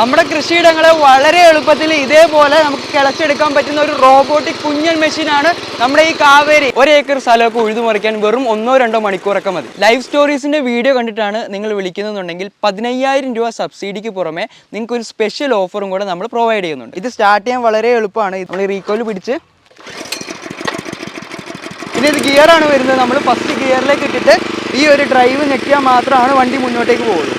നമ്മുടെ കൃഷിയിടങ്ങളെ വളരെ എളുപ്പത്തിൽ ഇതേപോലെ നമുക്ക് കിളച്ചെടുക്കാൻ പറ്റുന്ന ഒരു റോബോട്ടിക് കുഞ്ഞൻ മെഷീനാണ് നമ്മുടെ ഈ കാവേരി. ഒരു ഏക്കർ സ്ഥലമൊക്കെ ഉഴുതുമറിക്കാൻ വെറും ഒന്നോ രണ്ടോ മണിക്കൂറൊക്കെ മതി. ലൈവ് സ്റ്റോറീസിന്റെ വീഡിയോ കണ്ടിട്ടാണ് നിങ്ങൾ വിളിക്കുന്നുണ്ടെങ്കിൽ പതിനയ്യായിരം രൂപ സബ്സിഡിക്ക് പുറമെ നിങ്ങൾക്ക് ഒരു സ്പെഷ്യൽ ഓഫറും കൂടെ നമ്മൾ പ്രൊവൈഡ് ചെയ്യുന്നുണ്ട്. ഇത് സ്റ്റാർട്ട് ചെയ്യാൻ വളരെ എളുപ്പമാണ്. നമ്മൾ റീകോയിൽ പിടിച്ച് പിന്നെ ഇത് ഗിയറാണ് വരുന്നത്. നമ്മൾ ഫസ്റ്റ് ഗിയറിലേക്ക് ഇട്ടിട്ട് ഈ ഒരു ഡ്രൈവ് ഞെക്കിയാൽ മാത്രമാണ് വണ്ടി മുന്നോട്ടേക്ക് പോകുള്ളൂ.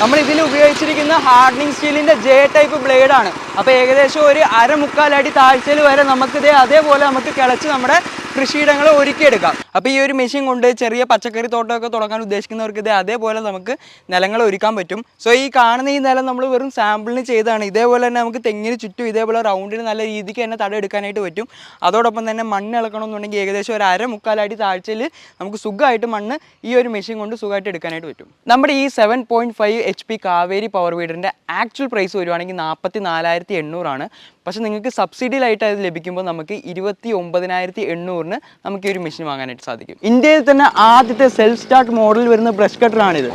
നമ്മൾ ഇതിൽ ഉപയോഗിച്ചിരിക്കുന്ന ഹാർഡനിങ് സ്റ്റീലിന്റെ ജെ ടൈപ്പ് ബ്ലേഡ് ആണ്. അപ്പോൾ ഏകദേശം ഒരു അര മുക്കാലടി താഴ്ചയിൽ വരെ നമുക്കിത് അതേപോലെ നമുക്ക് കിളച്ച് നമ്മുടെ കൃഷിയിടങ്ങൾ ഒരുക്കിയെടുക്കാം. അപ്പോൾ ഈ ഒരു മെഷീൻ കൊണ്ട് ചെറിയ പച്ചക്കറി തോട്ടമൊക്കെ തുടങ്ങാൻ ഉദ്ദേശിക്കുന്നവർക്ക് ഇത് അതേപോലെ നമുക്ക് നിലങ്ങൾ ഒരുക്കാൻ പറ്റും. സോ ഈ കാണുന്ന ഈ നിലം നമ്മൾ വെറും സാമ്പിളിന് ചെയ്താണ് ഇതേപോലെ തന്നെ നമുക്ക് തെങ്ങിന് ചുറ്റും ഇതേപോലെ റൗണ്ടിന് നല്ല രീതിക്ക് തന്നെ തട എടുക്കാനായിട്ട് പറ്റും. അതോടൊപ്പം തന്നെ മണ്ണ് ഇളക്കണമെന്നുണ്ടെങ്കിൽ ഏകദേശം ഒരു അര മുക്കാലടി താഴ്ചയിൽ നമുക്ക് സുഖമായിട്ട് മണ്ണ് ഈ ഒരു മെഷീൻ കൊണ്ട് സുഖമായിട്ട് എടുക്കാനായിട്ട് പറ്റും. നമ്മുടെ ഈ seven point five H P Kaveri power വീടിന്റെ ആക്ച്വൽ പ്രൈസ് വരുവാണെങ്കിൽ നാൽപ്പത്തി നാലായിരത്തി എണ്ണൂറാണ് പക്ഷേ നിങ്ങൾക്ക് സബ്സിഡിയിലായിട്ട് അത് ലഭിക്കുമ്പോൾ നമുക്ക് ഇരുപത്തി ഒമ്പതിനായിരത്തി എണ്ണൂറിന് നമുക്ക് ഈ ഒരു മെഷീൻ വാങ്ങാനായിട്ട് സാധിക്കും. ഇന്ത്യയിൽ തന്നെ ആദ്യത്തെ സെൽഫ് സ്റ്റാർട്ട് മോഡൽ വരുന്ന ബ്രഷ് കട്ടറാണിത്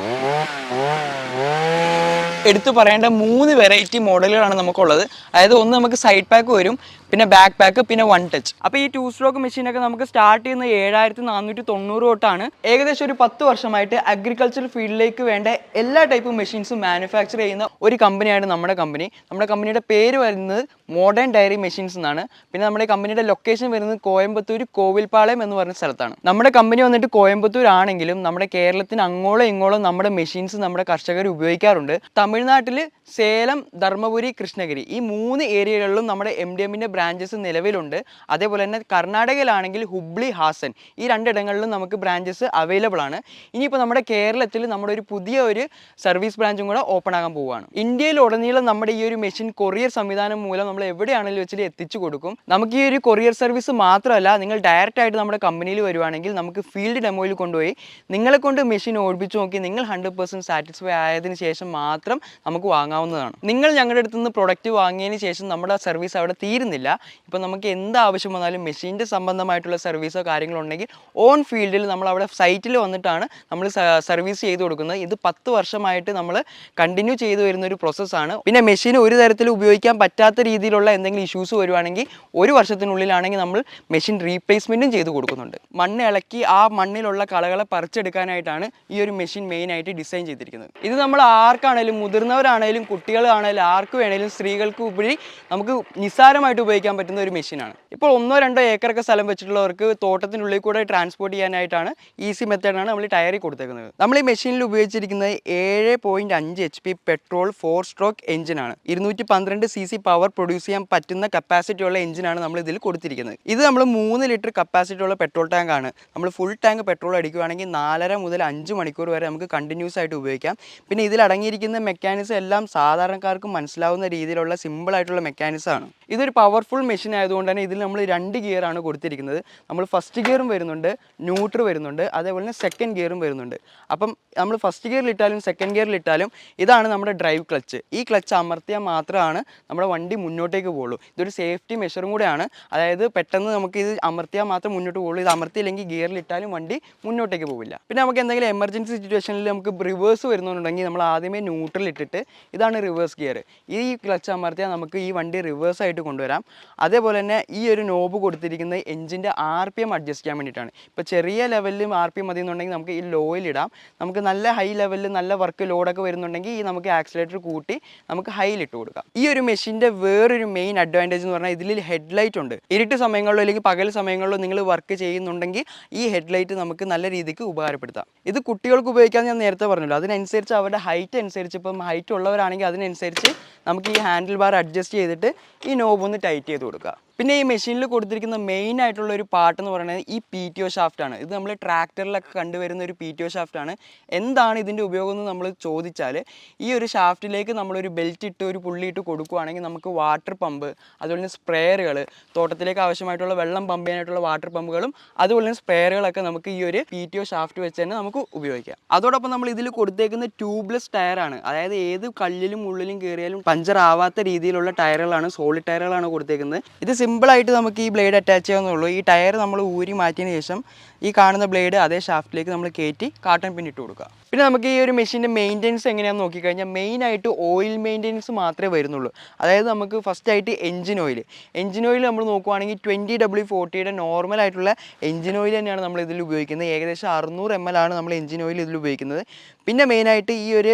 എടുത്തു പറയേണ്ട മൂന്ന് വെറൈറ്റി മോഡലുകളാണ് നമുക്കുള്ളത്. അതായത് ഒന്ന് നമുക്ക് സൈഡ് പാക്ക് വരും പിന്നെ ബാക്ക് പാക്ക് പിന്നെ വൺ ടച്ച് അപ്പോൾ ഈ ടു സ്ട്രോക്ക് മെഷീനൊക്കെ നമുക്ക് സ്റ്റാർട്ട് ചെയ്യുന്ന ഏഴായിരത്തി നാനൂറ്റി തൊണ്ണൂറ് തൊട്ടാണ്. ഏകദേശം ഒരു പത്ത് വർഷമായിട്ട് അഗ്രികൾച്ചർ ഫീൽഡിലേക്ക് വേണ്ട എല്ലാ ടൈപ്പ് മെഷീൻസും മാനുഫാക്ചർ ചെയ്യുന്ന ഒരു കമ്പനിയാണ് നമ്മുടെ കമ്പനി നമ്മുടെ കമ്പനിയുടെ പേര് വരുന്നത് മോഡേൺ ഡയറി മെഷീൻസ് എന്നാണ്. പിന്നെ നമ്മുടെ കമ്പനിയുടെ ലൊക്കേഷൻ വരുന്നത് കോയമ്പത്തൂർ കോവിൽപാളയം എന്ന് പറഞ്ഞ സ്ഥലത്താണ്. നമ്മുടെ കമ്പനി വന്നിട്ട് കോയമ്പത്തൂർ ആണെങ്കിലും നമ്മുടെ കേരളത്തിന് അങ്ങോളം ഇങ്ങോളം നമ്മുടെ മെഷീൻസ് നമ്മുടെ കർഷകർ ഉപയോഗിക്കാറുണ്ട്. തമിഴ്നാട്ടിൽ സേലം ധർമ്മപുരി കൃഷ്ണഗിരി ഈ മൂന്ന് ഏരിയകളിലും നമ്മുടെ എം ഡി എമ്മിന്റെ ബ്രാഞ്ചസ് നിലവിലുണ്ട്. അതേപോലെ തന്നെ കർണാടകയിലാണെങ്കിൽ ഹുബ്ലി ഹാസൻ ഈ രണ്ടിടങ്ങളിലും നമുക്ക് ബ്രാഞ്ചസ് അവൈലബിൾ ആണ്. ഇനിയിപ്പോൾ നമ്മുടെ കേരളത്തിൽ നമ്മുടെ ഒരു പുതിയ ഒരു സർവീസ് ബ്രാഞ്ചും കൂടെ ഓപ്പൺ ആകാൻ പോവുകയാണ്. ഇന്ത്യയിലുടനീളം നമ്മുടെ ഈ ഒരു മെഷീൻ കൊറിയർ സംവിധാനം മൂലം നമ്മൾ എവിടെയാണെങ്കിലും വെച്ചിട്ട് എത്തിച്ചു കൊടുക്കും. നമുക്ക് ഈ ഒരു കൊറിയർ സർവീസ് മാത്രമല്ല നിങ്ങൾ ഡയറക്റ്റ് ആയിട്ട് നമ്മുടെ കമ്പനിയിൽ വരുവാണെങ്കിൽ നമുക്ക് ഫീൽഡ് ഡെമോയിൽ കൊണ്ടുപോയി നിങ്ങളെ കൊണ്ട് മെഷീൻ ഓടിപ്പിച്ച് നോക്കി നിങ്ങൾ ഹൺഡ്രഡ് പെർസെന്റ് സാറ്റിസ്ഫൈ ആയതിന് ശേഷം മാത്രം നമുക്ക് വാങ്ങാവുന്നതാണ്. നിങ്ങൾ ഞങ്ങളുടെ അടുത്ത് നിന്ന് പ്രൊഡക്റ്റ് വാങ്ങിയതിന് ശേഷം നമ്മുടെ സർവീസ് അവിടെ തീരുന്നില്ല. ഇപ്പോൾ നമുക്ക് എന്ത് ആവശ്യം വന്നാലും മെഷീന്റെ സംബന്ധമായിട്ടുള്ള സർവീസോ കാര്യങ്ങളോ ഉണ്ടെങ്കിൽ ഓൺ ഫീൽഡിൽ നമ്മൾ അവിടെ സൈറ്റിൽ വന്നിട്ടാണ് നമ്മൾ സർവീസ് ചെയ്ത് കൊടുക്കുന്നത്. ഇത് പത്ത് വർഷമായിട്ട് നമ്മൾ കണ്ടിന്യൂ ചെയ്തു വരുന്ന ഒരു പ്രോസസ്സാണ് പിന്നെ മെഷീൻ ഒരു തരത്തിൽ ഉപയോഗിക്കാൻ പറ്റാത്ത രീതിയിലുള്ള എന്തെങ്കിലും ഇഷ്യൂസ് വരുവാണെങ്കിൽ ഒരു വർഷത്തിനുള്ളിലാണെങ്കിൽ നമ്മൾ മെഷീൻ റീപ്ലേസ്മെന്റും ചെയ്ത് കൊടുക്കുന്നുണ്ട്. മണ്ണ് ഇളക്കി ആ മണ്ണിലുള്ള കളകളെ പറിച്ചെടുക്കാനായിട്ടാണ് ഈ ഒരു മെഷീൻ മെയിനായിട്ട് ഡിസൈൻ ചെയ്തിരിക്കുന്നത്. ഇത് നമ്മൾ ആർക്കാണേലും മുതിർന്നവരാണേലും കുട്ടികളാണേലും ആർക്ക് വേണേലും സ്ത്രീകൾക്ക് ഉപരി നമുക്ക് നിസ്സാരമായിട്ട് ഉപയോഗിക്കാൻ പറ്റുന്ന ഒരു മെഷീനാണ്. ഇപ്പോൾ ഒന്നോ രണ്ടോ ഏക്കറൊക്കെ സ്ഥലം വെച്ചിട്ടുള്ളവർക്ക് തോട്ടത്തിനുള്ളിൽ കൂടെ ട്രാൻസ്പോർട്ട് ചെയ്യാനായിട്ടാണ് ഈസി മെത്തേഡാണ് നമ്മൾ ടയറി ടയറിൽ കൊടുത്തേക്കുന്നത്. നമ്മൾ ഈ മെഷീനിൽ ഉപയോഗിച്ചിരിക്കുന്നത് ഏഴ് പോയിന്റ് അഞ്ച് H P petrol four stroke എഞ്ചിനാണ് ഇരുന്നൂറ്റി പന്ത്രണ്ട് സി സി പവർ പ്രൊഡ്യൂസ് ചെയ്യാൻ പറ്റുന്ന കപ്പാസിറ്റി ഉള്ള എഞ്ചിനാണ് നമ്മൾ ഇതിൽ കൊടുത്തിരിക്കുന്നത്. ഇത് നമ്മൾ മൂന്ന് ലിറ്റർ കപ്പാസിറ്റി ഉള്ള പെട്രോൾ ടാങ്ക് ആണ്. നമ്മൾ ഫുൾ ടാങ്ക് പെട്രോൾ അടിക്കുകയാണെങ്കിൽ നാലര മുതൽ അഞ്ച് മണിക്കൂർ വരെ നമുക്ക് കണ്ടിന്യൂസ് ആയിട്ട് ഉപയോഗിക്കാം. പിന്നെ ഇതിൽ അടങ്ങിയിരിക്കുന്ന മെക്കാനിസം എല്ലാം സാധാരണക്കാർക്ക് മനസ്സിലാവുന്ന രീതിയിലുള്ള സിമ്പിൾ ആയിട്ടുള്ള മെക്കാനിസം ആണ്. ഇതൊരു പവർഫുൾ മെഷീൻ ആയതുകൊണ്ട് തന്നെ ഇതിൽ നമ്മൾ രണ്ട് ഗിയർ ആണ് കൊടുത്തിരിക്കുന്നത്. നമ്മൾ ഫസ്റ്റ് ഗിയറും വരുന്നുണ്ട് ന്യൂട്രൽ വരുന്നുണ്ട് അതേപോലെ തന്നെ സെക്കൻഡ് ഗിയറും വരുന്നുണ്ട്. അപ്പം നമ്മൾ ഫസ്റ്റ് ഗിയറിൽ ഇട്ടാലും സെക്കൻഡ് ഗിയറിൽ ഇട്ടാലും ഇതാണ് നമ്മുടെ ഡ്രൈവ് ക്ലച്ച് ഈ ക്ലച്ച് അമർത്തിയാൽ മാത്രമാണ് നമ്മുടെ വണ്ടി മുന്നോട്ടേക്ക് പോകുള്ളൂ ഇതൊരു സേഫ്റ്റി മെഷറും കൂടെയാണ്. അതായത് പെട്ടെന്ന് നമുക്ക് ഇത് അമർത്തിയാൽ മാത്രം മുന്നോട്ട് പോകുള്ളൂ ഇത് അമർത്തിയില്ലെങ്കിൽ ഗിയറിൽ ഇട്ടാലും വണ്ടി മുന്നോട്ടേക്ക് പോകില്ല പിന്നെ നമുക്ക് എന്തെങ്കിലും എമർജൻസി സിറ്റുവേഷനിൽ നമുക്ക് റിവേഴ്സ് വരുന്നുണ്ടെങ്കിൽ നമ്മൾ ആദ്യമേ ന്യൂട്രൽ ഇട്ടിട്ട് ഇതാണ് റിവേഴ്സ് ഗിയർ ഈ ക്ലച്ച് അമർത്തിയാൽ നമുക്ക് ഈ വണ്ടി റിവേഴ്സ് ആയിട്ട് കൊണ്ടുവരാം. അതേപോലെ തന്നെ ഈ ഒരു നോബ് കൊടുത്തിരിക്കുന്നത് എഞ്ചിന്റെ ആർ പി എം അഡ്ജസ്റ്റ് ചെയ്യാൻ വേണ്ടിയിട്ടാണ്. ഇപ്പോൾ ചെറിയ ലെവലിലും ആർ പി എം മതി എന്നുണ്ടെങ്കിൽ നമുക്ക് ഈ ലോയിൽ ഇടാം. നമുക്ക് നല്ല ഹൈ ലെവലിൽ നല്ല വർക്ക് ലോഡൊക്കെ വരുന്നുണ്ടെങ്കിൽ ഈ നമുക്ക് ആക്സിലേറ്റർ കൂട്ടി നമുക്ക് ഹൈയിൽ ഇട്ട് കൊടുക്കാം. ഈ ഒരു മെഷീന്റെ വേറൊരു മെയിൻ അഡ്വാന്റേജ് എന്ന് പറഞ്ഞാൽ ഇതിൽ ഹെഡ്ലൈറ്റ് ഉണ്ട്. ഇരുട്ട് സമയങ്ങളിലോ അല്ലെങ്കിൽ പകൽ സമയങ്ങളിലോ നിങ്ങൾ വർക്ക് ചെയ്യുന്നുണ്ടെങ്കിൽ ഈ ഹെഡ് ലൈറ്റ് നമുക്ക് നല്ല രീതിക്ക് ഉപകാരപ്പെടുത്താം. ഇത് കുട്ടികൾക്ക് ഉപയോഗിക്കാൻ ഞാൻ നേരത്തെ പറഞ്ഞല്ലോ. അതിനനുസരിച്ച് അവരുടെ ഹൈറ്റ് അനുസരിച്ച് ഇപ്പം ഹൈറ്റ് ഉള്ളവരാണെങ്കിൽ അതിനനുസരിച്ച് നമുക്ക് ഈ ഹാൻഡിൽ ബാർ അഡ്ജസ്റ്റ് ചെയ്തിട്ട് ഈ നോബ് ഒന്ന് ടൈറ്റ് ചെയ്ത് കൊടുക്കുക. പിന്നെ ഈ മെഷീനിൽ കൊടുത്തിരിക്കുന്ന മെയിൻ ആയിട്ടുള്ള ഒരു പാർട്ട് എന്ന് പറയുന്നത് ഈ പി ടി ഒ ഷാഫ്റ്റാണ് ഇത് നമ്മൾ ട്രാക്ടറിലൊക്കെ കണ്ടുവരുന്ന ഒരു പി ടി ഒ ഷാഫ്റ്റാണ് എന്താണ് ഇതിന്റെ ഉപയോഗം എന്ന് നമ്മൾ ചോദിച്ചാൽ ഈ ഒരു ഷാഫ്റ്റിലേക്ക് നമ്മളൊരു ബെൽറ്റ് ഇട്ട് ഒരു പുള്ളി ഇട്ട് കൊടുക്കുകയാണെങ്കിൽ നമുക്ക് വാട്ടർ പമ്പ് അതുപോലെ തന്നെ സ്പ്രെയറുകൾ തോട്ടത്തിലേക്ക് ആവശ്യമായിട്ടുള്ള വെള്ളം പമ്പ് ചെയ്യാനായിട്ടുള്ള വാട്ടർ പമ്പുകളും അതുപോലെ തന്നെ സ്പ്രെയറുകളൊക്കെ നമുക്ക് ഈ ഒരു പി ടി ഒ ഷാഫ്റ്റ് വെച്ച് തന്നെ നമുക്ക് ഉപയോഗിക്കാം. അതോടൊപ്പം നമ്മൾ ഇതിൽ കൊടുത്തേക്കുന്ന ട്യൂബ്ലെസ് ടയറാണ് അതായത് ഏത് കല്ലിലും ഉള്ളിലും കയറിയാലും പഞ്ചർ ആവാത്ത രീതിയിലുള്ള ടയറുകളാണ് സോളിഡ് ടയറുകളാണ് കൊടുത്തേക്കുന്നത്. ഇത് സിമ്പിളായിട്ട് നമുക്ക് ഈ ബ്ലേഡ് അറ്റാച്ച് ചെയ്യാവുന്നുള്ളൂ ഈ ടയർ നമ്മൾ ഊരി മാറ്റിയതിന് ശേഷം ഈ കാണുന്ന ബ്ലേഡ് അതേ ഷാഫ്റ്റിലേക്ക് നമ്മൾ കയറ്റി കാട്ടൺ പിൻ ഇട്ട് കൊടുക്കുക. പിന്നെ നമുക്ക് ഈ ഒരു മെഷീന്റെ മെയിന്റെനൻസ് എങ്ങനെയാണെന്ന് നോക്കിക്കഴിഞ്ഞാൽ മെയിനായിട്ട് ഓയിൽ മെയിന്റെനൻസ് മാത്രമേ വരുന്നുള്ളൂ. അതായത് നമുക്ക് ഫസ്റ്റ് ആയിട്ട് എഞ്ചിൻ ഓയിൽ എഞ്ചിൻ ഓയിൽ നമ്മൾ നോക്കുവാണെങ്കിൽ ട്വന്റി ഡബ്ല്യു ഫോർട്ടിയുടെ നോർമൽ ആയിട്ടുള്ള എഞ്ചിൻ ഓയിൽ തന്നെയാണ് നമ്മൾ ഇതിൽ ഉപയോഗിക്കുന്നത്. ഏകദേശം അറുന്നൂറ് എം എൽ ആണ് നമ്മൾ എഞ്ചിൻ ഓയിൽ ഇതിൽ ഉപയോഗിക്കുന്നത്. പിന്നെ മെയിനായിട്ട് ഈ ഒരു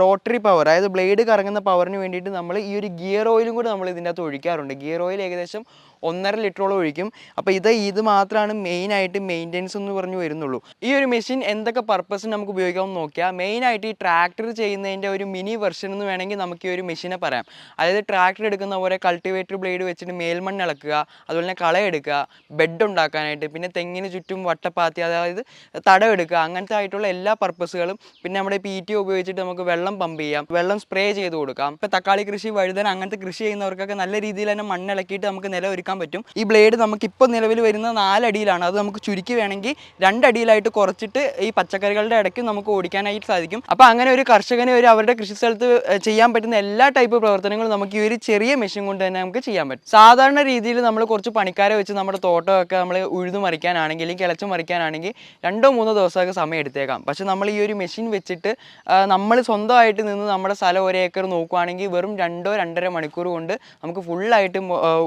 റോട്ടറി പവർ അതായത് ബ്ലേഡ് കറങ്ങുന്ന പവറിന് വേണ്ടിയിട്ട് നമ്മൾ ഈ ഒരു ഗിയർ ഓയിലും കൂടി നമ്മൾ ഇതിന്റെ അകത്ത് ഒഴിക്കാറുണ്ട്. ഗിയർ ഓയിൽ ഏകദേശം ഒന്നര ലിറ്ററോളം ഒഴിക്കും. അപ്പോൾ ഇത് ഇത് മാത്രമാണ് മെയിനായിട്ട് മെയിന്റെനൻസ് എന്ന് പറഞ്ഞു വരുന്നുള്ളൂ. ഈ ഒരു മെഷീൻ എന്തൊക്കെ പർപ്പസിന് നമുക്ക് ഉപയോഗിക്കാമെന്ന് നോക്കിയാൽ മെയിനായിട്ട് ഈ ട്രാക്ടർ ചെയ്യുന്നതിന്റെ ഒരു മിനി വെർഷൻ എന്ന് വേണമെങ്കിൽ നമുക്ക് ഈ ഒരു മെഷീനെ പറയാം. അതായത് ട്രാക്ടർ എടുക്കുന്ന പോലെ കൾട്ടിവേറ്റർ ബ്ലേഡ് വെച്ചിട്ട് മേൽമണ്ണ് ഇളക്കുക അതുപോലെ തന്നെ കളയെടുക്കുക ബെഡ് ഉണ്ടാക്കാനായിട്ട് പിന്നെ തെങ്ങിന് ചുറ്റും വട്ടപ്പാത്തി അതായത് തടം എടുക്കുക അങ്ങനത്തെ ആയിട്ടുള്ള എല്ലാ പർപ്പസുകളും പിന്നെ നമ്മുടെ പി ടി ഉപയോഗിച്ചിട്ട് നമുക്ക് വെള്ളം പമ്പ് ചെയ്യാം. വെള്ളം സ്പ്രേ ചെയ്ത് കൊടുക്കാം. ഇപ്പം തക്കാളി കൃഷി വഴുതന അങ്ങനത്തെ കൃഷി ചെയ്യുന്നവർക്കൊക്കെ നല്ല രീതിയിൽ തന്നെ മണ്ണ് ഇളക്കിയിട്ട് നമുക്ക് നില ഒരുക്കാൻ പറ്റും. ഈ ബ്ലേഡ് നമുക്ക് ഇപ്പോൾ നിലവിൽ വരുന്ന നാലടിയിലാണ്. അത് നമുക്ക് ചുരുക്കി വേണമെങ്കിൽ രണ്ടടിയിലായിട്ട് കുറച്ചിട്ട് ഈ പച്ചക്കറികളുടെ ഇടയ്ക്ക് നമുക്ക് ഓടിക്കാനായിട്ട് സാധിക്കും. അപ്പോൾ അങ്ങനെ ഒരു കർഷകന് ഒരു അവരുടെ കൃഷി സ്ഥലത്ത് ചെയ്യാൻ പറ്റുന്ന എല്ലാ ടൈപ്പ് പ്രവർത്തനങ്ങളും നമുക്ക് ഈ ഒരു ചെറിയ മെഷീൻ കൊണ്ട് തന്നെ നമുക്ക് ചെയ്യാൻ പറ്റും. സാധാരണ രീതിയിൽ നമ്മൾ കുറച്ച് പണിക്കാരെ വെച്ച് നമ്മുടെ തോട്ടമൊക്കെ നമ്മൾ ഉഴുതു മറിക്കാനാണെങ്കിൽ കിളച്ച് മറിക്കാനാണെങ്കിൽ രണ്ടോ മൂന്നോ ദിവസമൊക്കെ സമയം എടുത്തേക്കാം. പക്ഷെ നമ്മൾ ഈ ഒരു മെഷീൻ വെച്ചിട്ട് നമ്മൾ സ്വന്തമായിട്ട് നിന്ന് നമ്മുടെ സ്ഥലം ഒരു ഏക്കർ നോക്കുവാണെങ്കിൽ വെറും രണ്ടോ രണ്ടര മണിക്കൂർ കൊണ്ട് നമുക്ക് ഫുള്ളായിട്ട്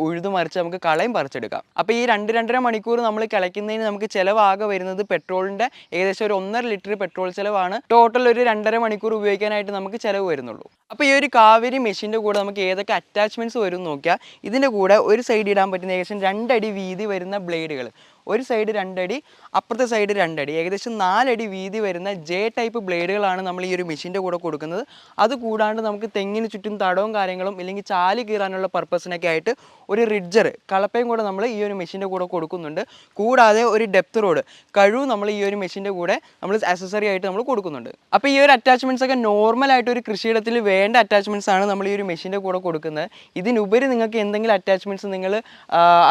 ഉഴുതു മറിച്ച് നമുക്ക് കളയും പറിച്ചെടുക്കാം. അപ്പോൾ ഈ രണ്ട് രണ്ടര മണിക്കൂർ നമ്മൾ കിളയ്ക്കുന്നതിന് നമുക്ക് ചിലവാകെ വരുന്നത് പെട്രോളിന്റെ ഏകദേശം ഒരു ഒന്നര ലിറ്റർ പെട്രോൾ ചിലവാണ്. ടോട്ടൽ ഒരു രണ്ടര മണിക്കൂർ ഉപയോഗിക്കാനായിട്ട് നമുക്ക് ചിലവ് വരുന്നുള്ളൂ. അപ്പോൾ ഈ ഒരു കാവേരി മെഷീന്റെ കൂടെ നമുക്ക് ഏതൊക്കെ അറ്റാച്ച്മെന്റ്സ് വരും നോക്കിയാൽ ഇതിന്റെ കൂടെ ഒരു സൈഡ് ഇടാൻ പറ്റുന്ന ഏകദേശം രണ്ടടി വീതി വരുന്ന ബ്ലേഡുകൾ ഒരു സൈഡ് രണ്ടടി അപ്പുറത്തെ സൈഡ് രണ്ടടി. ഏകദേശം നാലടി വീതി വരുന്ന ജെ ടൈപ്പ് ബ്ലേഡുകളാണ് നമ്മൾ ഈ ഒരു മെഷീന്റെ കൂടെ കൊടുക്കുന്നത്. അത് കൂടാണ്ട് നമുക്ക് തെങ്ങിന് ചുറ്റും തടവും കാര്യങ്ങളും ഇല്ലെങ്കിൽ ചാലി കീറാനുള്ള പർപ്പസിനൊക്കെ ആയിട്ട് ഒരു റിഡ്ജർ കളപ്പയും കൂടെ നമ്മൾ ഈ ഒരു മെഷീന്റെ കൂടെ കൊടുക്കുന്നുണ്ട്. കൂടാതെ ഒരു ഡെപ്ത് റോഡ് കഴിവ് നമ്മൾ ഈ ഒരു മെഷീന്റെ കൂടെ നമ്മൾ അസസറി ആയിട്ട് നമ്മൾ കൊടുക്കുന്നുണ്ട്. അപ്പോൾ ഈ ഒരു അറ്റാച്ച്മെന്റ്സ് ഒക്കെ നോർമൽ ആയിട്ട് ഒരു കൃഷിയിടത്തിൽ വേണ്ട അറ്റാച്ച്മെന്റ്സ് ആണ് നമ്മൾ ഈ ഒരു മെഷീന്റെ കൂടെ കൊടുക്കുന്നത്. ഇതിനുപരി നിങ്ങൾക്ക് എന്തെങ്കിലും അറ്റാച്ച്മെന്റ്സ് നിങ്ങൾ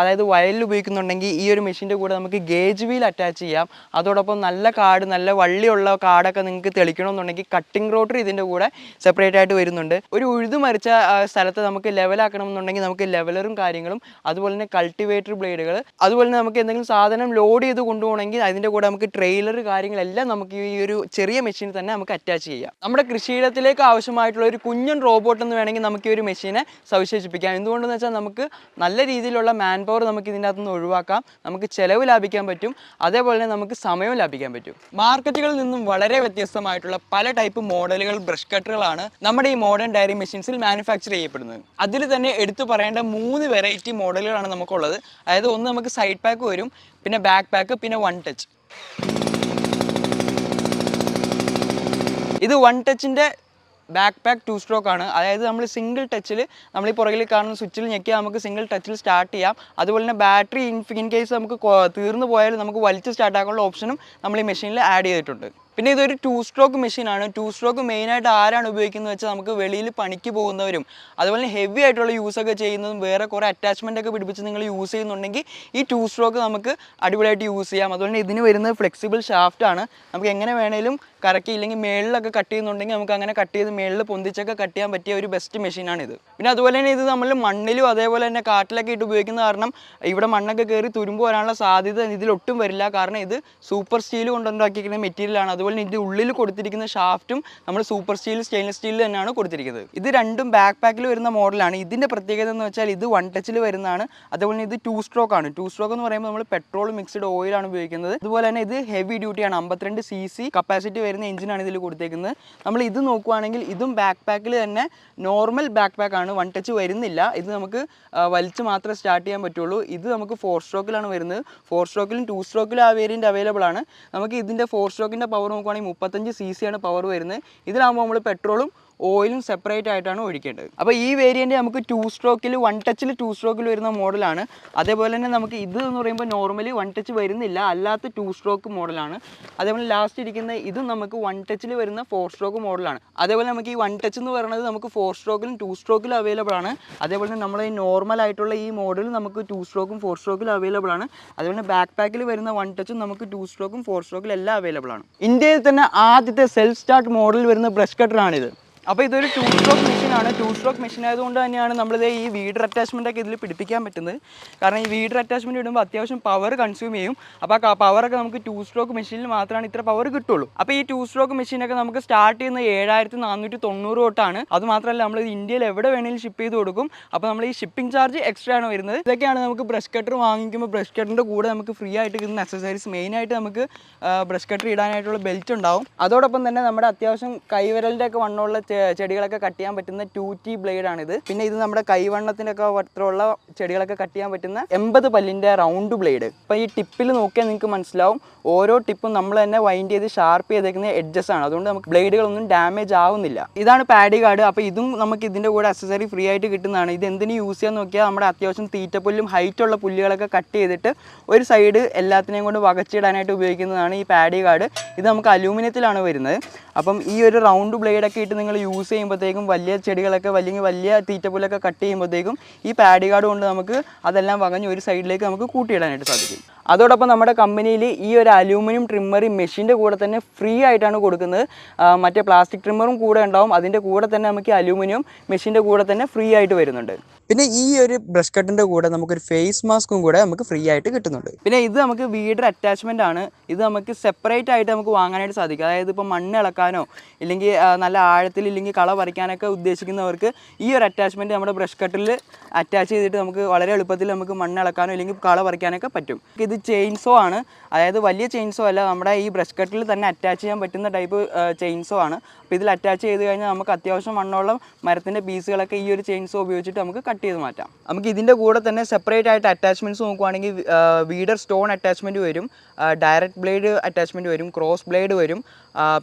അതായത് വയലിൽ ഉപയോഗിക്കുന്നുണ്ടെങ്കിൽ ഈ ഒരു മെഷീന്റെ കൂടെ നമുക്ക് ഗേജ് വീൽ അറ്റാച്ച് ചെയ്യാം. അതോടൊപ്പം നല്ല കാട് നല്ല വള്ളിയുള്ള കാടൊക്കെ നിങ്ങൾക്ക് തെളിക്കണമെന്നുണ്ടെങ്കിൽ കട്ടിംഗ് റോട്ടർ ഇതിന്റെ കൂടെ സെപ്പറേറ്റ് ആയിട്ട് വരുന്നുണ്ട്. ഒരു ഉഴുതു മരിച്ച സ്ഥലത്ത് നമുക്ക് ലെവലാക്കണം എന്നുണ്ടെങ്കിൽ നമുക്ക് ലെവലറും കാര്യങ്ങളും അതുപോലെ തന്നെ കൾട്ടിവേറ്റർ ബ്ലേഡുകൾ അതുപോലെ തന്നെ നമുക്ക് എന്തെങ്കിലും സാധനം ലോഡ് ചെയ്ത് കൊണ്ടുപോകണമെങ്കിൽ അതിന്റെ കൂടെ നമുക്ക് ട്രെയിലർ കാര്യങ്ങളെല്ലാം നമുക്ക് ഈ ഒരു ചെറിയ മെഷീനിൽ തന്നെ നമുക്ക് അറ്റാച്ച് ചെയ്യാം. നമ്മുടെ കൃഷിയിടത്തിലേക്ക് ആവശ്യമായിട്ടുള്ള ഒരു കുഞ്ഞൻ റോബോട്ട് എന്ന് വേണമെങ്കിൽ നമുക്ക് ഈ ഒരു മെഷീനെ സവിശേഷിപ്പിക്കാം. എന്തുകൊണ്ടെന്ന് വെച്ചാൽ നമുക്ക് നല്ല രീതിയിലുള്ള മാൻ പവർ നമുക്ക് ഇതിന്റെ അകത്തുനിന്ന് ഒഴിവാക്കാം. നമുക്ക് ചിലവ് ലാഭിക്കാൻ പറ്റും. അതേപോലെ തന്നെ നമുക്ക് സമയം ലാഭിക്കാൻ പറ്റും. മാർക്കറ്റുകളിൽ നിന്നും വളരെ വ്യത്യസ്തമായിട്ടുള്ള പല ടൈപ്പ് മോഡലുകൾ ബ്രഷ് കട്ടറുകളാണ് നമ്മുടെ ഈ മോഡേൺ ഡയറി മെഷീൻസിൽ മാനുഫാക്ചർ ചെയ്യപ്പെടുന്നത്. അതിൽ തന്നെ എടുത്തു പറയേണ്ട മൂന്ന് വെറൈറ്റി മോഡലുകളാണ് നമുക്കുള്ളത്. അതായത് ഒന്ന് നമുക്ക് സൈഡ് പാക്ക് വരും പിന്നെ ബാക്ക് പാക്ക് പിന്നെ വൺ ടച്ച് ഇത് വൺ ടച്ചിന്റെ ബാക്ക് പാക്ക് ടു സ്ട്രോക്ക് ആണ്. അതായത് നമ്മൾ സിംഗിൾ ടച്ചിൽ നമ്മൾ ഈ പുറകിൽ കാണുന്ന സ്വിച്ചിൽ ഞെക്കിയാൽ നമുക്ക് സിംഗിൾ ടച്ചിൽ സ്റ്റാർട്ട് ചെയ്യാം. അതുപോലെ തന്നെ ബാറ്ററി ഇൻ ഇൻ കേസ് നമുക്ക് തീർന്നു പോയാൽ നമുക്ക് വലിച്ച് സ്റ്റാർട്ട് ആക്കാനുള്ള ഓപ്ഷനും നമ്മൾ ഈ മെഷീനിൽ ആഡ് ചെയ്തിട്ടുണ്ട്. പിന്നെ ഇതൊരു ടു സ്ട്രോക്ക് മെഷീനാണ് ടു സ്ട്രോക്ക് മെയിനായിട്ട് ആരാണ് ഉപയോഗിക്കുന്നത് വെച്ചാൽ നമുക്ക് വെളിയിൽ പണിക്ക് പോകുന്നവരും അതുപോലെ ഹെവി ആയിട്ടുള്ള യൂസൊക്കെ ചെയ്യുന്നതും വേറെ കുറേ അറ്റാച്ച്മെന്റ് ഒക്കെ പിടിപ്പിച്ച് നിങ്ങൾ യൂസ് ചെയ്യുന്നുണ്ടെങ്കിൽ ഈ ടു സ്ട്രോക്ക് നമുക്ക് അടിപൊളിയായിട്ട് യൂസ് ചെയ്യാം. അതുപോലെ ഇതിന് വരുന്നത് ഫ്ലെക്സിബിൾ ഷാഫ്റ്റ് ആണ്. നമുക്ക് എങ്ങനെ വേണേലും കറക്കി ഇല്ലെങ്കിൽ മേളിലൊക്കെ കട്ട് ചെയ്യുന്നുണ്ടെങ്കിൽ നമുക്ക് അങ്ങനെ കട്ട് ചെയ്ത് മേളിൽ പൊന്തിച്ചൊക്കെ കട്ട് ചെയ്യാൻ പറ്റിയ ഒരു ബെസ്റ്റ് മെഷീനാണ് ഇത് പിന്നെ അതുപോലെ തന്നെ ഇത് നമ്മൾ മണ്ണിലും അതേപോലെ തന്നെ കാട്ടിലൊക്കെ ഇട്ട് ഉപയോഗിക്കുന്ന കാരണം ഇവിടെ മണ്ണൊക്കെ കയറി തുരുമ്പ് വരാനുള്ള സാധ്യത ഇതിലൊട്ടും വരില്ല. കാരണം ഇത് സൂപ്പർ സ്റ്റീൽ കൊണ്ടുണ്ടാക്കിയിരിക്കുന്ന മെറ്റീരിയലാണ് അതുപോലെ തന്നെ ഇതിന്റെ ഉള്ളിൽ കൊടുത്തിരിക്കുന്ന ഷാഫ്റ്റും നമ്മൾ സൂപ്പർ സ്റ്റീൽ സ്റ്റെയിൻലെസ് സ്റ്റീൽ തന്നെയാണ് കൊടുത്തിരിക്കുന്നത്. ഇത് രണ്ടും ബാക്ക് പാക്കിൽ വരുന്ന മോഡലാണ് ഇതിന്റെ പ്രത്യേകത എന്ന് വെച്ചാൽ ഇത് വൺ ടച്ചിൽ വരുന്നതാണ്. അതുപോലെ തന്നെ ഇത് ടു സ്ട്രോക്ക് ആണ്. ടു സ്ട്രോക്ക് എന്ന് പറയുമ്പോൾ നമ്മൾ പെട്രോൾ മിക്സ്ഡ് ഓയിലാണ് ഉപയോഗിക്കുന്നത്. അതുപോലെ തന്നെ ഇത് ഹെവി ഡ്യൂട്ടിയാണ് അമ്പത്തിരണ്ട് സി സി കപ്പാസിറ്റി വരുന്ന എഞ്ചിനാണ് ഇതിൽ കൊടുത്തേക്കുന്നത്. നമ്മൾ ഇത് നോക്കുവാണെങ്കിൽ ഇതും ബാക്ക് പാക്കിൽ തന്നെ നോർമൽ ബാക്ക് പാക്ക് ആണ്. വൺ ടച്ച് വരുന്നില്ല. ഇത് നമുക്ക് വലിച്ച് മാത്രമേ സ്റ്റാർട്ട് ചെയ്യാൻ പറ്റുള്ളൂ. ഇത് നമുക്ക് ഫോർ സ്ട്രോക്കിലാണ് വരുന്നത്. ഫോർ സ്ട്രോക്കിലും ടു സ്ട്രോക്കിലും ആ വേരിയന്റ് അവൈലബിൾ ആണ്. നമുക്ക് ഇതിന്റെ ഫോർ സ്ട്രോക്കിന്റെ പവർ നോക്കുവാണെങ്കിൽ മുപ്പത്തഞ്ച് സി സി ആണ് പവർ വരുന്നത്. ഇതിലാകുമ്പോൾ നമ്മൾ പെട്രോളും ഓയിലും സെപ്പറേറ്റ് ആയിട്ടാണ് ഒഴിക്കേണ്ടത്. അപ്പോൾ ഈ വേരിയന്റ് നമുക്ക് ടു സ്ട്രോക്കിൽ വൺ ടച്ചിൽ ടു സ്ട്രോക്കിൽ വരുന്ന മോഡലാണ് അതേപോലെ തന്നെ നമുക്ക് ഇത് എന്ന് പറയുമ്പോൾ നോർമലി വൺ ടച്ച് വരുന്നില്ല. അല്ലാത്ത ടു സ്ട്രോക്ക് മോഡലാണ് അതേപോലെ ലാസ്റ്റ് ഇരിക്കുന്ന ഇതും നമുക്ക് വൺ ടച്ചിൽ വരുന്ന ഫോർ സ്ട്രോക്ക് മോഡലാണ് അതേപോലെ നമുക്ക് ഈ വൺ ടച്ച് എന്ന് പറയുന്നത് നമുക്ക് ഫോർ സ്ട്രോക്കിലും ടു സ്ട്രോക്കിലും അവൈലബിൾ ആണ്. അതേപോലെ തന്നെ നമ്മൾ ഈ നോർമൽ ആയിട്ടുള്ള ഈ മോഡൽ നമുക്ക് ടു സ്ട്രോക്കും ഫോർ സ്ട്രോക്കിലും അവൈലബിൾ ആണ്. അതേപോലെ ബാക്ക് പാക്കിൽ വരുന്ന വൺ ടച്ചും നമുക്ക് ടു സ്ട്രോക്കും ഫോർ സ്ട്രോക്കിലും എല്ലാം അവൈലബിൾ ആണ്. ഇന്ത്യയിൽ തന്നെ ആദ്യത്തെ സെൽഫ് സ്റ്റാർട്ട് മോഡൽ വരുന്ന ബ്രഷ് കട്ടറാണിത് അപ്പോൾ ഇതൊരു ടൂ സ്ട്രോക്ക് മെഷീനാണ് ടൂ സ്ട്രോക്ക് മെഷീൻ ആയതുകൊണ്ട് തന്നെയാണ് നമ്മളിത് ഈ വീഡർ അറ്റാച്ച്മെന്റ് ഒക്കെ ഇതിൽ പിടിപ്പിക്കാൻ പറ്റുന്നത്. കാരണം ഈ വീഡർ അറ്റാച്ച്മെന്റ് ഇടുമ്പോൾ അത്യാവശ്യം പവർ കൺസ്യൂം ചെയ്യും. അപ്പോൾ ആ പവറൊക്കെ നമുക്ക് ടൂ സ്ട്രോക്ക് മെഷീനിൽ മാത്രമാണ് ഇത്ര പവർ കിട്ടുള്ളൂ. അപ്പോൾ ഈ ടൂ സ്ട്രോക്ക് മെഷീനൊക്കെ നമുക്ക് സ്റ്റാർട്ട് ചെയ്യുന്ന ഏഴായിരത്തി നാനൂറ്റി തൊണ്ണൂറ് തൊട്ടാണ് അത് മാത്രമല്ല നമ്മൾ ഇന്ത്യയിൽ എവിടെ വേണമെങ്കിലും ഷിപ്പ് ചെയ്ത് കൊടുക്കും. അപ്പോൾ നമ്മൾ ഈ ഷിപ്പിംഗ് ചാർജ് എക്സ്ട്രാ ആണ് വരുന്നത്. ഇതൊക്കെയാണ് നമുക്ക് ബ്രഷ് കട്ടർ വാങ്ങിക്കുമ്പോൾ ബ്രഷ് കട്ടറിന്റെ കൂടെ നമുക്ക് ഫ്രീ ആയിട്ട് കിട്ടുന്ന അക്സസറീസ് മെയിനായിട്ട് നമുക്ക് ബ്രഷ് കട്ടർ ഇടാനായിട്ടുള്ള ബെൽറ്റ് ഉണ്ടാവും. അതോടൊപ്പം തന്നെ നമ്മുടെ അത്യാവശ്യം കൈവിരലിന്റെ ഒക്കെ വണ്ണമുള്ള ചെടികളൊക്കെ കട്ട് ചെയ്യാൻ പറ്റുന്ന ടു ടി ബ്ലേഡ് ആണിത്. പിന്നെ ഇത് നമ്മുടെ കൈവണ്ണത്തിനൊക്കെ അത്രയുള്ള ചെടികളൊക്കെ കട്ട് ചെയ്യാൻ പറ്റുന്ന എൺപത് പല്ലിന്റെ റൗണ്ട് ബ്ലേഡ് അപ്പോൾ ഈ ടിപ്പിൽ നോക്കിയാൽ നിങ്ങൾക്ക് മനസ്സിലാവും. ഓരോ ടിപ്പും നമ്മൾ തന്നെ വൈൻഡ് ചെയ്ത് ഷാർപ്പ് ചെയ്തേക്കുന്ന എഡ്ജസ് ആണ്. അതുകൊണ്ട് നമുക്ക് ബ്ലേഡുകളൊന്നും ഡാമേജ് ആവുന്നില്ല. ഇതാണ് പാഡി കാർഡ് അപ്പോൾ ഇതും നമുക്ക് ഇതിന്റെ കൂടെ അക്സസറി ഫ്രീ ആയിട്ട് കിട്ടുന്നതാണ്. ഇത് എന്തിനു യൂസ് ചെയ്യാൻ നോക്കിയാൽ നമ്മുടെ അത്യാവശ്യം തീറ്റപ്പുല്ലും ഹൈറ്റ് ഉള്ള പുല്ലുകളൊക്കെ കട്ട് ചെയ്തിട്ട് ഒരു സൈഡ് എല്ലാത്തിനെയും കൊണ്ട് വകച്ചിടാനായിട്ട് ഉപയോഗിക്കുന്നതാണ് ഈ പാഡി കാർഡ് ഇത് നമുക്ക് അലൂമിനിയത്തിലാണ് വരുന്നത്. അപ്പം ഈ ഒരു റൗണ്ട് ബ്ലേഡൊക്കെ ഇട്ട് നിങ്ങൾ യൂസ് ചെയ്യുമ്പോഴത്തേക്കും വലിയ ചെടികളൊക്കെ വലിയ വലിയ തീറ്റപ്പുലൊക്കെ കട്ട് ചെയ്യുമ്പോഴത്തേക്കും ഈ പാഡി കാർഡ് കൊണ്ട് നമുക്ക് അതെല്ലാം വകഞ്ഞ് ഒരു സൈഡിലേക്ക് നമുക്ക് കൂട്ടിയിടാനായിട്ട് സാധിക്കും. അതോടൊപ്പം നമ്മുടെ കമ്പനിയിൽ ഈ ഒരു അലൂമിനിയം ട്രിമ്മർ മെഷീന്റെ കൂടെ തന്നെ ഫ്രീ ആയിട്ടാണ് കൊടുക്കുന്നത്. മറ്റേ പ്ലാസ്റ്റിക് ട്രിമ്മറും കൂടെ ഉണ്ടാവും. അതിന്റെ കൂടെ തന്നെ നമുക്ക് അലൂമിനിയം മെഷീന്റെ കൂടെ തന്നെ ഫ്രീ ആയിട്ട് വരുന്നുണ്ട്. പിന്നെ ഈ ഒരു ബ്രഷ് കട്ടിന്റെ കൂടെ നമുക്കൊരു ഫേസ് മാസ്കും കൂടെ നമുക്ക് ഫ്രീ ആയിട്ട് കിട്ടുന്നുണ്ട്. പിന്നെ ഇത് നമുക്ക് വീട് അറ്റാച്ച്മെന്റ് ആണ്. ഇത് നമുക്ക് സെപ്പറേറ്റ് ആയിട്ട് നമുക്ക് വാങ്ങാനായിട്ട് സാധിക്കും. അതായത് ഇപ്പോൾ മണ്ണ് ഇളക്കാനോ ഇല്ലെങ്കിൽ നല്ല ആഴത്തിൽ ഇല്ലെങ്കിൽ കള പറിക്കാനൊക്കെ ഉദ്ദേശിക്കുന്നവർക്ക് ഈ ഒരു അറ്റാച്ച്മെന്റ് നമ്മുടെ ബ്രഷ് കട്ടിൽ അറ്റാച്ച് ചെയ്തിട്ട് നമുക്ക് വളരെ എളുപ്പത്തിൽ നമുക്ക് മണ്ണ് ഇളക്കാനോ ഇല്ലെങ്കിൽ കള പറിക്കാനൊക്കെ പറ്റും. ഇത് ചെയിൻസോ ആണ്. അതായത് വലിയ ചെയിൻസോ അല്ല നമ്മുടെ ഈ ബ്രഷ് കട്ടിൽ തന്നെ അറ്റാച്ച് ചെയ്യാൻ പറ്റുന്ന ടൈപ്പ് ചെയിൻസോ ആണ്. അപ്പോൾ ഇതിൽ അറ്റാച്ച് ചെയ്ത് കഴിഞ്ഞാൽ നമുക്ക് അത്യാവശ്യം മണ്ണോളം മരത്തിന്റെ പീസുകളൊക്കെ ഈ ഒരു ചെയിൻസോ ഉപയോഗിച്ചിട്ട് നമുക്ക് കട്ട് ചെയ്ത് മാറ്റാം. നമുക്ക് ഇതിന്റെ കൂടെ തന്നെ സെപ്പറേറ്റ് ആയിട്ട് അറ്റാച്ച്മെന്റ്സ് നോക്കുവാണെങ്കിൽ വീഡർ സ്റ്റോൺ അറ്റാച്ച്മെന്റ് വരും ഡയറക്റ്റ് ബ്ലേഡ് അറ്റാച്ച്മെന്റ് വരും ക്രോസ് ബ്ലേഡ് വരും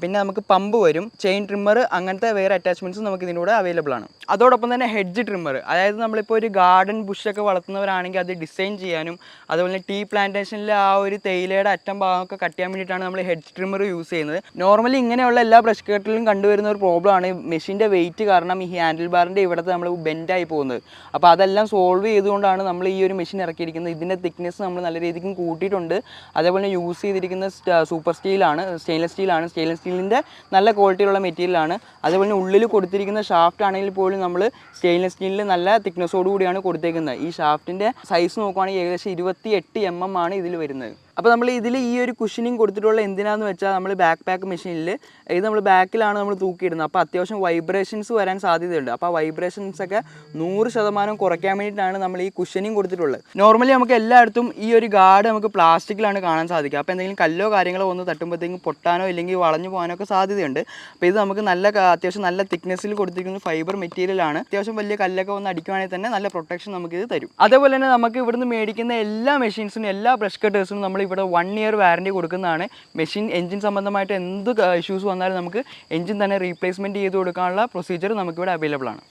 പിന്നെ നമുക്ക് പമ്പ് വരും. ചെയിൻ ട്രിമ്മർ അങ്ങനത്തെ വേറെ അറ്റാച്ച്മെന്റ്സ് നമുക്ക് ഇതിന്റെ കൂടെ അവൈലബിൾ ആണ്. അതോടൊപ്പം തന്നെ ഹെഡ്ജ് ട്രിമ്മർ അതായത് നമ്മളിപ്പോൾ ഒരു ഗാർഡൻ ബുഷൊക്കെ വളർത്തുന്നവരാണെങ്കിൽ അത് ഡിസൈൻ ചെയ്യാനും അതുപോലെ തന്നെ ടീ പ്ലാന്റേഷനിലെ ആ ഒരു തേയിലയുടെ അറ്റം ഭാഗമൊക്കെ കട്ട് ചെയ്യാൻ വേണ്ടിയിട്ടാണ് നമ്മൾ ഹെഡ്ജ് ട്രിമ്മർ യൂസ് ചെയ്യുന്നത്. നോർമലി ഇങ്ങനെയുള്ള എല്ലാ ബ്രഷ് കട്ടിലും കണ്ടുവരുന്ന ഒരു പ്രോബ്ലം പ്രോബ്ലമാണ് മെഷീന്റെ വെയിറ്റ് കാരണം ഈ ഹാൻഡിൽ ബാറിന്റെ ഇവിടുത്തെ നമ്മൾ ബെൻഡായി പോകുന്നത്. അപ്പോൾ അതെല്ലാം സോൾവ് ചെയ്തുകൊണ്ടാണ് നമ്മൾ ഈ ഒരു മെഷീൻ ഇറക്കിയിരിക്കുന്നത്. ഇതിന്റെ തിക്നെസ് നമ്മൾ നല്ല രീതിക്കും കൂട്ടിയിട്ടുണ്ട്. അതേപോലെ യൂസ് ചെയ്തിരിക്കുന്ന സൂപ്പർ സ്റ്റീലാണ് സ്റ്റെയിൻലെസ് സ്റ്റീലാണ് സ്റ്റെയിൻലെസ് സ്റ്റീലിന്റെ നല്ല ക്വാളിറ്റിയിലുള്ള മെറ്റീരിയലാണ്. അതുപോലെ തന്നെ ഉള്ളിൽ കൊടുത്തിരിക്കുന്ന ഷാഫ്റ്റ് ആണെങ്കിൽ പോലും നമ്മൾ സ്റ്റെയിൻലെസ് സ്റ്റീലിൽ നല്ല തിക്നെസ്സോട് കൂടിയാണ് കൊടുത്തേക്കുന്നത്. ഈ ഷാഫ്റ്റിന്റെ സൈസ് നോക്കുവാണെങ്കിൽ ഏകദേശം ഇരുപത്തി എട്ട് ആണ് ഇതിൽ വരുന്നത്. അപ്പോൾ നമ്മൾ ഇതിൽ ഈ ഒരു കുഷനിങ് കൊടുത്തിട്ടുള്ള എന്തിനാന്ന് വെച്ചാൽ നമ്മൾ ബാക്ക് പാക്ക് മെഷീനിൽ ഇത് നമ്മൾ ബാക്കിലാണ് നമ്മൾ തൂക്കിയിടുന്നത്. അപ്പോൾ അത്യാവശ്യം വൈബ്രേഷൻസ് വരാൻ സാധ്യതയുണ്ട്. അപ്പോൾ ആ വൈബ്രേഷൻസ് ഒക്കെ നൂറ് ശതമാനം കുറയ്ക്കാൻ വേണ്ടിയിട്ടാണ് നമ്മൾ ഈ കുഷനിങ് കൊടുത്തിട്ടുള്ളത്. നോർമലി നമുക്ക് എല്ലായിടത്തും ഈ ഒരു ഗാർഡ് നമുക്ക് പ്ലാസ്റ്റിക്കിലാണ് കാണാൻ സാധിക്കുക. അപ്പോൾ എന്തെങ്കിലും കല്ലോ കാര്യങ്ങളോ ഒന്ന് തട്ടുമ്പോഴത്തേക്കും പൊട്ടാനോ ഇല്ലെങ്കിൽ വളഞ്ഞു പോകാനോ ഒക്കെ സാധ്യതയുണ്ട്. അപ്പോൾ ഇത് നമുക്ക് നല്ല അത്യാവശ്യം നല്ല തിക്നെസ്സിൽ കൊടുത്തിരിക്കുന്ന ഫൈബർ മെറ്റീരിയലാണ് അത്യാവശ്യം വലിയ കല്ലൊക്കെ ഒന്ന് അടിക്കുവാണെങ്കിൽ തന്നെ നല്ല പ്രൊട്ടക്ഷൻ നമുക്ക് ഇത് തരും. അതേപോലെ തന്നെ നമുക്ക് ഇവിടുന്ന് മേടിക്കുന്ന എല്ലാ മെഷീൻസിനും എല്ലാ ബ്രഷ് കട്ടേഴ്സിനും നമ്മൾ ഇവിടെ വൺ ഇയർ വാറന്റി കൊടുക്കുന്നതാണ്. മെഷീൻ എഞ്ചിൻ സംബന്ധമായിട്ട് എന്ത് ഇഷ്യൂസ് വന്നാലും നമുക്ക് എഞ്ചിൻ തന്നെ റീപ്ലേസ്മെന്റ് ചെയ്ത് കൊടുക്കാനുള്ള പ്രൊസീജിയർ നമുക്കിവിടെ അവൈലബിൾ ആണ്.